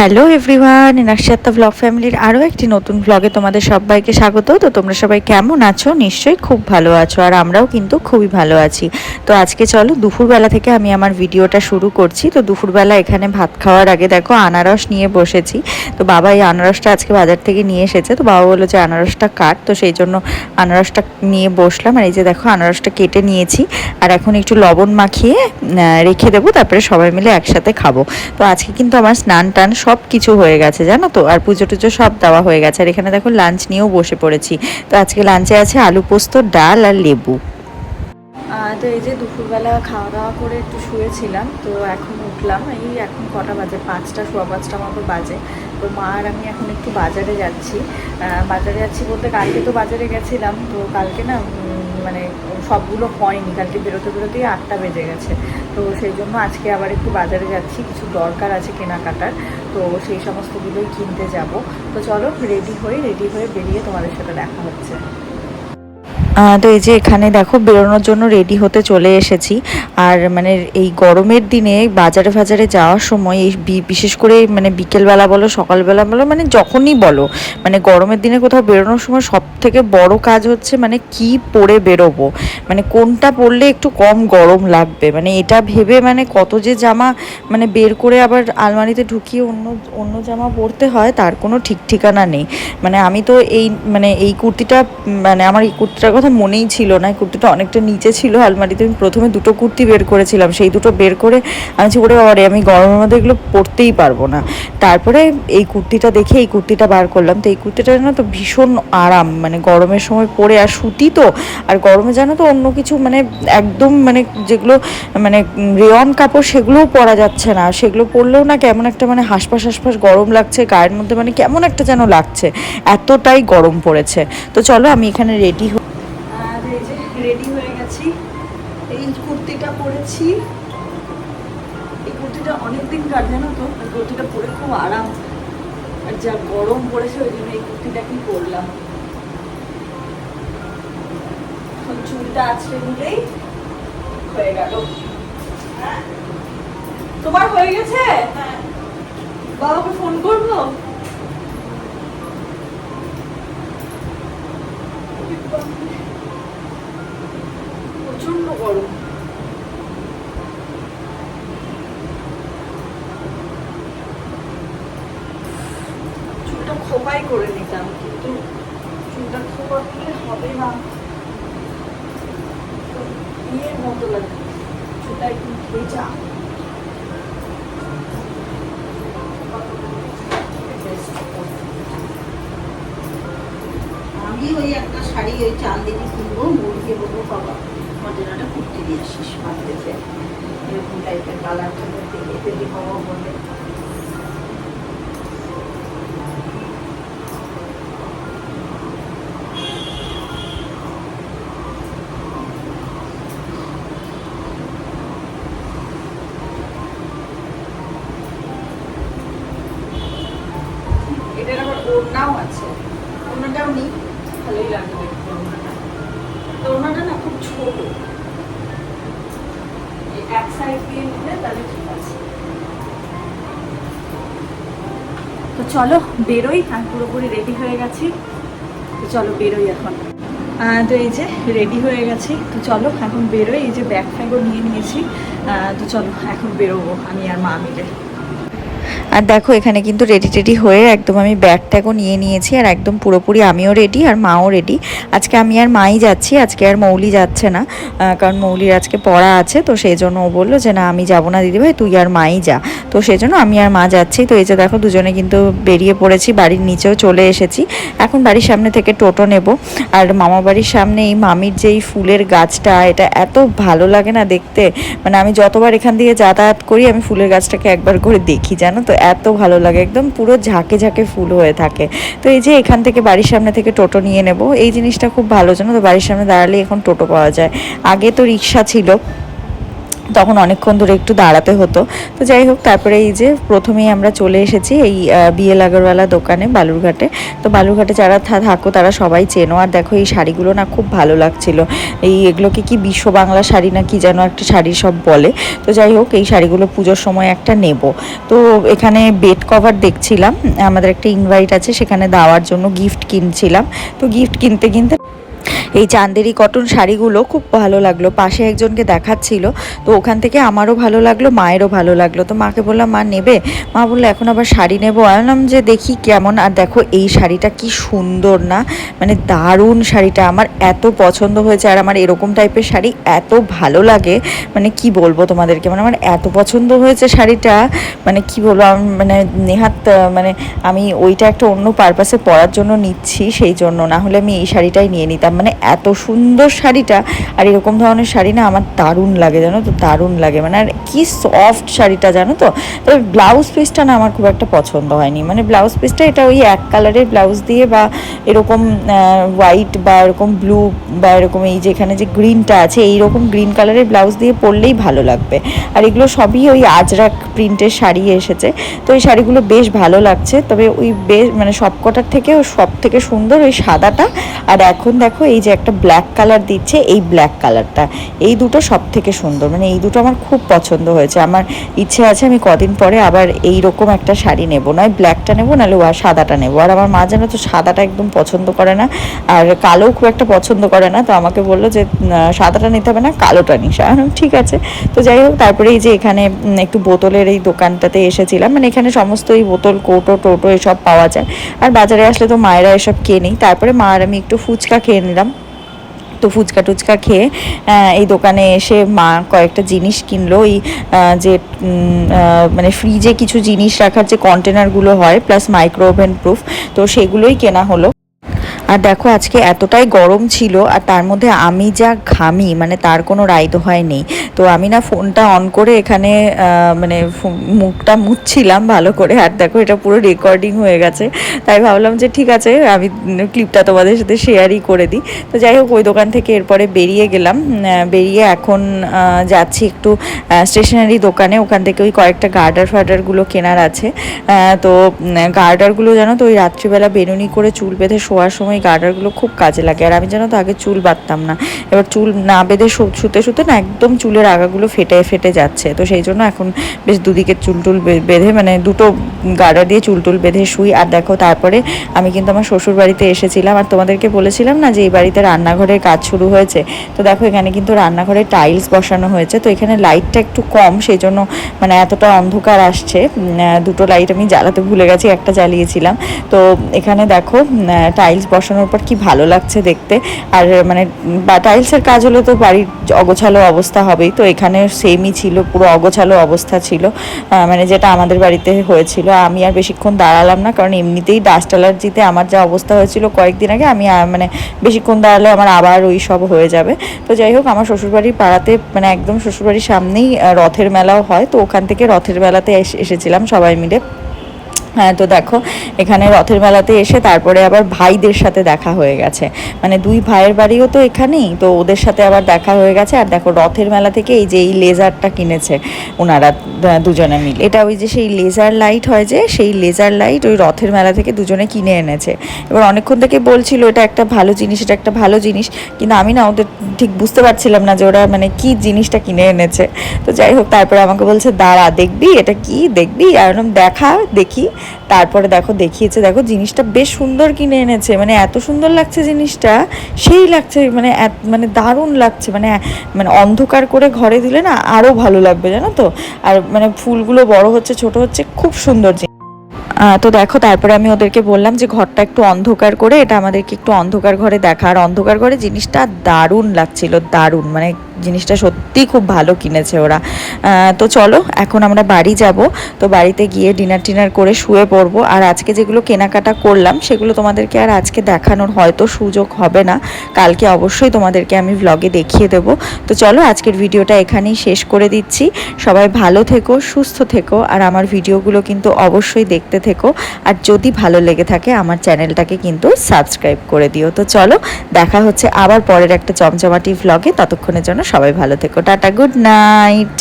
Hello everyone নাকশাত্তা blog ফ্যামিলির আরও একটি নতুন ব্লগে তোমাদের সবাইকে স্বাগত। তো তোমরা সবাই কেমন আছো? নিশ্চয়ই খুব ভালো আছো, আর আমরাও কিন্তু খুবই ভালো আছি। তো আজকে চলো, দুপুরবেলা থেকে আমি আমার ভিডিওটা শুরু করছি। তো দুপুরবেলা এখানে ভাত খাওয়ার আগে দেখো, আনারস নিয়ে বসেছি। তো বাবা এই আনারসটা আজকে বাজার থেকে নিয়ে এসেছে। তো বাবা বলল যে, আনারসটা কাট। তো সেই জন্য আনারসটা নিয়ে বসলাম। আর এই যে দেখো, আনারসটা কেটে নিয়েছি। আর এখন একটু লবণ মাখিয়ে রেখে দেবো। তারপরে সবাই মিলে একসাথে খাব। তো আজকে কিন্তু আমার স্নান টান সব কিছু হয়ে গেছে, জানো তো? আর পুজো টুজো সব দেওয়া হয়ে গেছে। আর এখানে দেখো লাঞ্চ নিয়েও বসে পড়েছি। তো আজকে লাঞ্চে আছে আলু পোস্ত, ডাল আর লেবু। তো এই যে দুপুরবেলা খাওয়া দাওয়া করে একটু শুয়েছিলাম, তো এখন উঠলাম। এই এখন কটা বাজে? পাঁচটা, সোয়া পাঁচটা মতো বাজে। তো মা আর আমি এখন একটু বাজারে যাচ্ছি। বাজারে যাচ্ছি বলতে কালকে তো বাজারে গেছিলাম, তো কালকে না মানে সবগুলো হয়নি, কালকে বেরোতে বেরোতেই আটটা বেজে গেছে। তো সেই জন্য আজকে আবার একটু বাজারে যাচ্ছি, কিছু দরকার আছে কেনাকাটার, তো সেই সমস্তগুলোই কিনতে যাব। তো চলো রেডি হয়ে রেডি হয়ে বেরিয়ে তোমাদের সাথে দেখা হচ্ছে। তো এই যে এখানে দেখো বেরোনোর জন্য রেডি হতে চলে এসেছি। আর মানে এই গরমের দিনে বাজারে ফাজারে যাওয়ার সময় এই বিশেষ করে মানে বিকেলবেলা বলো, সকালবেলা বলো মানে যখনই বলো মানে গরমের দিনে কোথাও বেরোনোর সময় সব থেকে বড় কাজ হচ্ছে মানে কি পরে বেরোবো? মানে কোনটা পরলে একটু কম গরম লাগবে? মানে এটা ভেবে মানে কত যে জামা মানে বের করে আবার আলমারিতে ঢুকিয়ে অন্য অন্য জামা পরতে হয়, তার কোনো ঠিক ঠিকানা নেই। মানে আমি তো এই মানে এই কুর্তিটা মানে আমার এই কুর্তিটার কথা মনেই ছিল না, কুর্তিটা অনেকটা নিচে ছিল আলমারিতে। আমি প্রথমে দুটো কুর্তি বের করেছিলাম, সেই দুটো বের করে আমি ওরে বাবারে, আমি গরমের মধ্যে এগুলো পরতেই পারব না। তারপরে এই কুর্তিটা দেখে এই কুর্তিটা বার করলাম। তো এই কুর্তিটা না তো ভীষণ আরাম মানে গরমের সময় পরে আর সুতি তো, আর গরমে জানো তো অন্য কিছু মানে একদম মানে যেগুলো মানে রেয়ন কাপড় সেগুলোও পরা যাচ্ছে না। সেগুলো পরলেও না কেমন একটা মানে হাসপাস হাসপাস গরম লাগছে, গায়ের মধ্যে মানে কেমন একটা যেন লাগছে, এতটাই গরম পড়েছে। তো চলো আমি এখানে রেডি রেডি হয়ে গেছি। এই কুর্তিটা পরেছি। এই কুর্তিটা অনেকদিন কার জানো তো? এই কুর্তিটা পরে খুব আরাম। আর যা গরম পড়েছে ওই জন্য এই কুর্তিটাকেই পরলাম। চুলটা আছড়ে নিলেই হয়ে গেল। হ্যাঁ? তোমার হয়ে গেছে? বাবাকে ফোন করব প্রচণ্ড গরম চুলটা খোপাই করে নিতাম, কিন্তু চুলটা হবে না। তো ইয়ের মতো লাগে, চুলটা একটু ভেজা। আমি ওই একটা শাড়ি, ওই চান্দিনী কিনবো, মুরগি বলব, বাবা একটা কুর্তি দিয়ে আসিস মার্কেটে এরকম টাইপের কালারটা দেখে যদি বাবা বলে। তো চলো, বেরোই আমি পুরোপুরি রেডি হয়ে গেছি। তো চলো, বেরোই এখন। তো এই যে রেডি হয়ে গেছি। তো চলো, এখন বেরোই, এই যে ব্যাগ ফ্যাগও নিয়ে নিয়েছি। তো চলো, এখন বেরোবো আমি আর মা মিলে। আর দেখো, এখানে কিন্তু রেডি টেডি হয়ে একদম আমি ব্যাগ ট্যাগও নিয়ে নিয়েছি আর একদম পুরোপুরি আমিও রেডি আর মাও রেডি আজকে আমি আর মাই যাচ্ছি, আজকে আর মৌলি যাচ্ছে না কারণ মৌলির আজকে পড়া আছে, তো সেই জন্য ও বলল যে, না, আমি যাব না দিদিভাই, তুই আর মাই যা। তো সেই জন্য আমি আর মা যাচ্ছি। তো এই যে দেখো, দুজনে কিন্তু বেরিয়ে পড়েছি, বাড়ির নিচেও চলে এসেছি। এখন বাড়ির সামনে থেকে টোটো নেব। আর মামা বাড়ির সামনে এই মামির যেই ফুলের গাছটা, এটা এত ভালো লাগে না দেখতে। মানে আমি যতবার এখান দিয়ে যাতায়াত করি, আমি ফুলের গাছটাকে একবার করে দেখি, জানো তো? এত ভালো লাগে, একদম পুরো ঝাঁকে ঝাঁকে ফুল হয়ে থাকে। তো এই যে এখান থেকে বাড়ির সামনে থেকে টোটো নিয়ে নেব, এই জিনিসটা খুব ভালো, জানো তো? বাড়ির সামনে দাঁড়ালে এখন টোটো পাওয়া যায়। আগে তো রিক্সা ছিল তখন অনেকক্ষণ ধরে একটু দাঁড়াতে হতো। তো যাই হোক, তারপরে এই যে প্রথমেই আমরা চলে এসেছি এই বিয়ে লাগরওয়ালা দোকানে, বালুরঘাটে। তো বালুরঘাটে যারা থাকো, তারা সবাই চেনো। আর দেখো, এই শাড়িগুলো না খুব ভালো লাগছিল। এই এগুলোকে কি বিশ্ব বাংলা শাড়ি না কি যেন একটা শাড়ি সব বলে। তো যাই হোক, এই শাড়িগুলো পুজোর সময় একটা নেব। তো এখানে বেড কভার দেখছিলাম। আমাদের একটা ইনভাইট আছে, সেখানে দেওয়ার জন্য গিফট কিনছিলাম। তো গিফট কিনতে কিনতে এই চান্দেরি কটন শাড়িগুলো খুব ভালো লাগল। পাশে একজনকে দেখাচ্ছিল, তো ওখান থেকে আমারও ভালো লাগল, মায়েরও ভালো লাগল। তো মাকে বললাম, মা, নেবে? মা বলল, এখন আবার শাড়ি নেব। আমি বললাম, যে দেখি কেমন। আর দেখো, এই শাড়িটা কি সুন্দর না মানে দারুণ শাড়িটা। আমার এত পছন্দ হয়েছে, আর আমার এরকম টাইপের শাড়ি এত ভালো লাগে। মানে কি বলব তোমাদেরকে মানে আমার এত পছন্দ হয়েছে শাড়িটা। মানে কি বলব মানে নেহাত মানে আমি ওইটা একটা অন্য পারপাসে পরার জন্য নিচ্ছি, সেই জন্য। না হলে আমি এই শাড়িটাই নিয়ে নিতাম। মানে এত সুন্দর শাড়িটা, আর এরকম ধরনের শাড়ি না আমার দারুণ লাগে, জানো তো? দারুণ লাগে মানে আর কি সফট শাড়িটা, জানো তো? তবে ব্লাউজ পিসটা না আমার খুব একটা পছন্দ হয়নি। মানে ব্লাউজ পিসটা এটা ওই এক কালারের ব্লাউজ দিয়ে বা এরকম হোয়াইট বা এরকম ব্লু বা এরকম এই যেখানে যে গ্রিনটা আছে, এইরকম গ্রিন কালারের ব্লাউজ দিয়ে পরলেই ভালো লাগবে। আর এগুলো সবই ওই আজরাক প্রিন্টের শাড়ি এসেছে। তো এই শাড়িগুলো বেশ ভালো লাগছে। তবে ওই বেশ মানে সবকটার থেকে সব থেকে সুন্দর ওই সাদাটা। আর এখন দেখো এই যে একটা ব্ল্যাক কালার দিচ্ছে, এই ব্ল্যাক কালারটা এই দুটো সব থেকে সুন্দর। মানে এই দুটো আমার খুব পছন্দ হয়েছে। আমার ইচ্ছে আছে আমি কদিন পরে আবার এই রকম একটা শাড়ি নেব। নয় ব্ল্যাকটা নেব, নাহলে সাদাটা নেব। আর আমার মা যেন তো সাদাটা একদম পছন্দ করে না। আর কালো খুব একটা পছন্দ করে না। তো আমাকে বলল যে সাদাটা নিতে হবে না, কালোটা নিস। ঠিক আছে। তো যাই হোক, তারপরে এই যে এখানে একটু বোতলের এই দোকানটাতে এসেছিলাম। মানে এখানে সমস্ত এই বোতল, কৌটো, টোটো এসব পাওয়া যায়। আর বাজারে আসলে তো মায়েরা এসব কেনেই। তারপরে মা আর আমি একটু ফুচকা খেয়ে নিলাম। তো ফুচকা টুচকা খেয়ে এই দোকানে এসে মা কয়েকটা জিনিস কিনলো। ওই যে মানে ফ্রিজে কিছু জিনিস রাখার যে কন্টেনারগুলো হয় প্লাস মাইক্রো ওভেন প্রুফ তো সেগুলোই কেনা হলো। আর দেখো, আজকে এতটাই গরম ছিল আর তার মধ্যে আমি যা ঘামি মানে তার কোনো রাইতো হয় নেই তো আমি না ফোনটা অন করে এখানে মানে মুখটা মুছছিলাম ভালো করে। আর দেখো, এটা পুরো রেকর্ডিং হয়ে গেছে। তাই ভাবলাম যে ঠিক আছে, আমি ক্লিপটা তোমাদের সাথে শেয়ারই করে দিই। তো যাই হোক, ওই দোকান থেকে এরপরে বেরিয়ে গেলাম। বেরিয়ে এখন যাচ্ছি একটু স্টেশনারি দোকানে। ওখান থেকে ওই কয়েকটা গার্ডার ফার্ডারগুলো কেনার আছে। তো গার্ডারগুলো জানো তো, ওই রাত্রিবেলা বেনুনি করে চুল বেঁধে শোয়ার সময় গার্ডারগুলো খুব কাজে লাগে। আর আমি জানো তো আগে চুল বাঁধতাম না। এবার চুল না বেঁধে শুতে শুতে না একদম চুলের আগাগুলো ফেটে ফেটে যাচ্ছে। তো সেই জন্য এখন বেশ দুদিকে চুল টুল বেঁধে মানে দুটো গার্ডার দিয়ে চুল টুল বেঁধে শুই। আর দেখো তারপরে আমি কিন্তু আমার শ্বশুর বাড়িতে এসেছিলাম। আর তোমাদেরকে বলেছিলাম না যে এই বাড়িতে রান্নাঘরের কাজ শুরু হয়েছে? তো দেখো এখানে কিন্তু রান্নাঘরে টাইলস বসানো হয়েছে। তো এখানে লাইটটা একটু কম, সেই জন্য মানে এতটা অন্ধকার আসছে। দুটো লাইট আমি জ্বালাতে ভুলে গেছি, একটা জ্বালিয়েছিলাম। তো এখানে দেখো টাইলস বসানোর পর কি ভালো লাগছে দেখতে? আর মানে বা টাইলসের কাজ হলে তো বাড়ির অগোছালো অবস্থা হবেই। তো এখানে সেমই ছিল, পুরো অগোছালো অবস্থা ছিল। মানে যেটা আমাদের বাড়িতে হয়েছিল। আমি আর বেশিক্ষণ দাঁড়ালাম না, কারণ এমনিতেই ডাস্ট অ্যালার্জিতে আমার যা অবস্থা হয়েছিল কয়েকদিন আগে, আমি মানে বেশিক্ষণ দাঁড়ালে আমার আবার ওই সব হয়ে যাবে। তো যাই হোক, আমার শ্বশুরবাড়ির পাড়াতে মানে একদম শ্বশুরবাড়ির সামনেই রথের মেলাও হয়। তো ওখান থেকে রথের মেলাতে এসে- এসেছিলাম সবাই মিলে। হ্যাঁ তো দেখো, এখানে রথের মেলাতে এসে তারপরে আবার ভাইদের সাথে দেখা হয়ে গেছে। মানে দুই ভাইয়ের বাড়িও তো এখানেই, তো ওদের সাথে আবার দেখা হয়ে গেছে। আর দেখো, রথের মেলা থেকে এই যে এই লেজারটা কিনেছে ওনারা দুজনে মিলে। এটা ওই যে সেই লেজার লাইট হয় যে, সেই লেজার লাইট ওই রথের মেলা থেকে দুজনে কিনে এনেছে। এবার অনেকক্ষণ থেকে বলছিল, এটা একটা ভালো জিনিস, এটা একটা ভালো জিনিস। কিন্তু আমি না ওদের ঠিক বুঝতে পারছিলাম না যে ওরা মানে কি জিনিসটা কিনে এনেছে। তো যাই হোক, তারপরে আমাকে বলছে, দাঁড়া, দেখবি, এটা কি, দেখবি? আর দেখা, দেখি। তারপরে দেখো দেখিয়েছে, দেখো জিনিসটা বেশ সুন্দর কিনে এনেছে মানে এত সুন্দর লাগছে জিনিসটা, সেই লাগছে মানে মানে দারুণ লাগছে মানে মানে অন্ধকার করে ঘরে দিলে না আরও ভালো লাগবে, জানো তো? আর মানে ফুলগুলো বড় হচ্ছে, ছোট হচ্ছে, খুব সুন্দর তো দেখো, তারপরে আমি ওদেরকে বললাম যে ঘরটা একটু অন্ধকার করে, এটা আমাদেরকে একটু অন্ধকার ঘরে দেখা। আর অন্ধকার ঘরে জিনিসটা দারুণ লাগছিল, দারুণ। মানে জিনিসটা সত্যি খুব ভালো কিনেছে ওরা। তো চলো, এখন আমরা বাড়ি যাব। তো বাড়িতে গিয়ে ডিনার টিনার করে শুয়ে পড়ব। আর আজকে যেগুলো কেনাকাটা করলাম, সেগুলো তোমাদেরকে আর আজকে দেখানোর হয়তো সুযোগ হবে না। কালকে অবশ্যই তোমাদেরকে আমি ভ্লগে দেখিয়ে দেব। তো চলো, আজকের ভিডিওটা এখানেই শেষ করে দিচ্ছি। সবাই ভালো থেকো, সুস্থ থেকো। আর আমার ভিডিওগুলো কিন্তু অবশ্যই দেখতে থেকো। আর যদি ভালো লেগে থাকে, আমার চ্যানেলটাকে কিন্তু সাবস্ক্রাইব করে দিও। তো চলো, দেখা হচ্ছে আবার পরের একটা চমচমাটি ভ্লগে ততক্ষণের জন্য সবাই ভালো থেকো। Tata, good night!